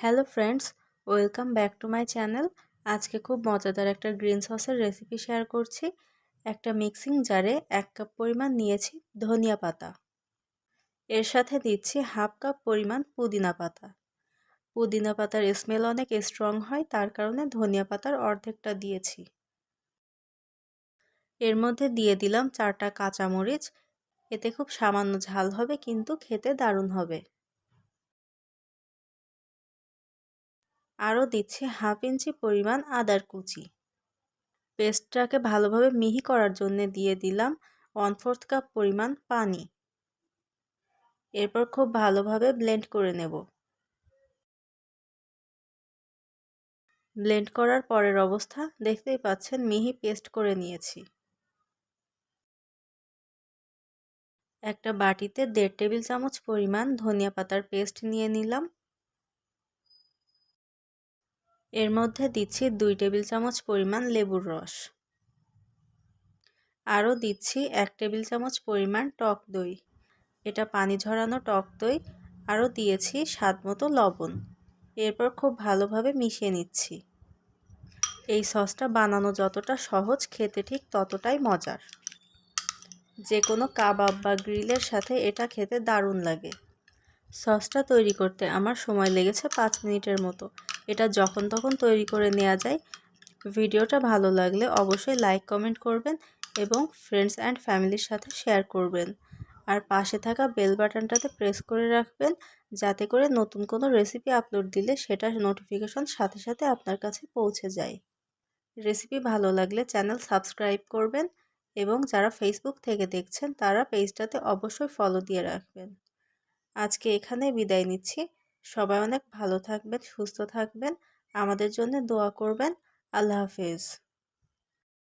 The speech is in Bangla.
Hello friends, welcome back to my channel. আজকে খুব মজাদার একটা গ্রিন সসের রেসিপি শেয়ার করছি। একটা মিক্সিং জারে এক কাপ পরিমাণ নিয়েছি ধনিয়া পাতা। এর সাথে দিচ্ছি হাফ কাপ পরিমাণ পুদিনা পাতা। পুদিনা পাতার স্মেল অনেক স্ট্রং হয়, তার কারণে ধনিয়া পাতার অর্ধেকটা দিয়েছি। এর মধ্যে দিয়ে দিলাম চারটা কাঁচামরিচ। এতে খুব সামান্য ঝাল হবে, কিন্তু খেতে দারুণ হবে। আরও দিচ্ছি হাফ ইঞ্চি পরিমাণ আদার কুচি। পেস্টটাকে ভালোভাবে মিহি করার জন্য দিয়ে দিলাম ওয়ান ফোর্থ কাপ পরিমাণ পানি। এরপর খুব ভালোভাবে ব্লেন্ড করে নেব। ব্লেন্ড করার পরের অবস্থা দেখতেই পাচ্ছেন মিহি পেস্ট করে নিয়েছি। একটা বাটিতে দেড় টেবিল চামচ পরিমাণ ধনিয়া পাতার পেস্ট নিয়ে নিলাম। এর মধ্যে দিচ্ছি দুই টেবিল চামচ পরিমাণ লেবুর রস। আরও দিচ্ছি এক টেবিল চামচ পরিমাণ টক দই। এটা পানি ঝরানো টক দই। আরও দিয়েছি স্বাদ মতো লবণ। এরপর খুব ভালোভাবে মিশিয়ে নিচ্ছি। এই সসটা বানানো যতটা সহজ, খেতে ঠিক ততটাই মজার। যে কোনো কাবাব বা গ্রিলের সাথে এটা খেতে দারুণ লাগে। সসটা তৈরি করতে আমার সময় লেগেছে পাঁচ মিনিটের মতো। এটা যখন তখন তৈরি করে নেওয়া যায়। ভিডিওটা ভালো লাগলে অবশ্যই লাইক কমেন্ট করবেন এবং ফ্রেন্ডস অ্যান্ড ফ্যামিলির সাথে শেয়ার করবেন। আর পাশে থাকা বেল বাটনটাতে প্রেস করে রাখবেন যাতে করে নতুন কোনো রেসিপি আপলোড দিলে সেটা নোটিফিকেশন সাথে সাথে আপনার কাছে পৌঁছে যায়। রেসিপি ভালো লাগলে চ্যানেল সাবস্ক্রাইব করবেন এবং যারা ফেসবুক থেকে দেখছেন তারা পেজটাতে অবশ্যই ফলো দিয়ে রাখবেন। আজকে এখানে বিদায় নিচ্ছি। সবাই অনেক ভালো থাকবেন সুস্থ থাকবেন। আমাদের জন্য দোয়া করবেন। আল্লাহ হাফেজ।